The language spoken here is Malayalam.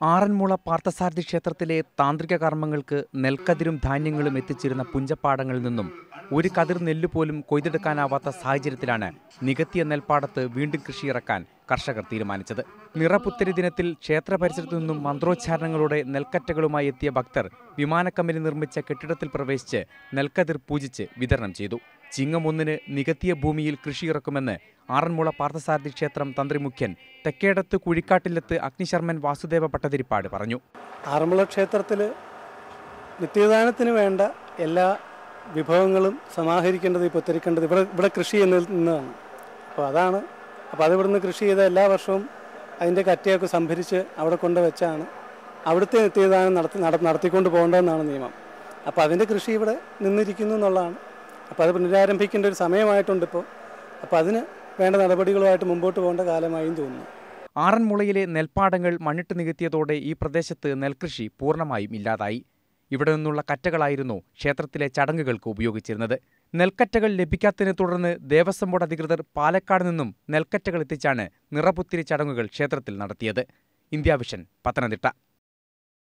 ആറന്മുള പാർത്ഥസാരഥി ക്ഷേത്രത്തിലെ താന്ത്രിക കർമ്മങ്ങൾക്ക് നെൽക്കതിരും ധാന്യങ്ങളും എത്തിച്ചിരുന്ന പുഞ്ചപ്പാടങ്ങളിൽ നിന്നും ഒരു കതിർ നെല്ല് പോലും കൊയ്തെടുക്കാനാവാത്ത സാഹചര്യത്തിലാണ് നികത്തിയ നെൽപ്പാടത്ത് വീണ്ടും കൃഷിയിറക്കാൻ കർഷകർ തീരുമാനിച്ചത്. നിറപുത്തരി ദിനത്തിൽ ക്ഷേത്ര പരിസരത്തു നിന്നും മന്ത്രോച്ചാരണങ്ങളോടെ നെൽക്കറ്റകളുമായി എത്തിയ ഭക്തർ വിമാനക്കമ്പനി നിർമ്മിച്ച കെട്ടിടത്തിൽ പ്രവേശിച്ച് നെൽക്കതിർ പൂജിച്ച് വിതരണം ചെയ്തു. ചിങ്ങം ഒന്നിന് നികത്തിയ ഭൂമിയിൽ കൃഷിയിറക്കുമെന്ന് ആറന്മുള പാർത്ഥസാരഥി ക്ഷേത്രം തന്ത്രി മുഖ്യൻ തെക്കേടത്ത് കുഴിക്കാട്ടിലെത്ത് അഗ്നിശർമ്മൻ വാസുദേവ പട്ടതിരിപ്പാട് പറഞ്ഞു. ആറന്മുള ക്ഷേത്രത്തിൽ നിത്യദാനത്തിന് വേണ്ട എല്ലാ വിഭവങ്ങളും സമാഹരിക്കേണ്ടത് ഇപ്പോൾ തിരിക്കേണ്ടത് ഇവിടെ ഇവിടെ കൃഷി നിന്നാണ്. അപ്പോൾ അതാണ് അപ്പോൾ അത് ഇവിടുന്ന് കൃഷി ചെയ്ത എല്ലാ വർഷവും അതിന്റെ കറ്റയൊക്കെ സംഭരിച്ച് അവിടെ കൊണ്ട് വെച്ചാണ് അവിടുത്തെ നിത്യദാനം നടത്തി നട- നടത്തിക്കൊണ്ട് പോകേണ്ടതെന്നാണ് നിയമം. അപ്പോൾ അതിന്റെ കൃഷി ഇവിടെ നിന്നിരിക്കുന്നു എന്നുള്ളതാണ്. അപ്പോൾ അത് പുനരാരംഭിക്കേണ്ട ഒരു സമയമായിട്ടുണ്ട് ഇപ്പോൾ അപ്പോൾ അതിന് വേണ്ട നടപടികളുമായിട്ട് മുമ്പോട്ട് പോകേണ്ട കാലമായും തോന്നുന്നു. ആറന്മുളയിലെ നെൽപ്പാടങ്ങൾ മണ്ണിട്ട് നികത്തിയതോടെ ഈ പ്രദേശത്ത് നെൽകൃഷി പൂർണമായും ഇല്ലാതായി. ഇവിടെ നിന്നുള്ള കറ്റകളായിരുന്നു ക്ഷേത്രത്തിലെ ചടങ്ങുകൾക്ക് ഉപയോഗിച്ചിരുന്നത്. നെൽക്കറ്റകൾ ലഭിക്കാത്തതിനെ തുടർന്ന് ദേവസ്വം ബോർഡ് അധികൃതർ പാലക്കാട് നിന്നും നെൽക്കറ്റകൾ എത്തിച്ചാണ് നിറപുത്തിരി ചടങ്ങുകൾ ക്ഷേത്രത്തിൽ നടത്തിയത്. India vision Pathanamthitta.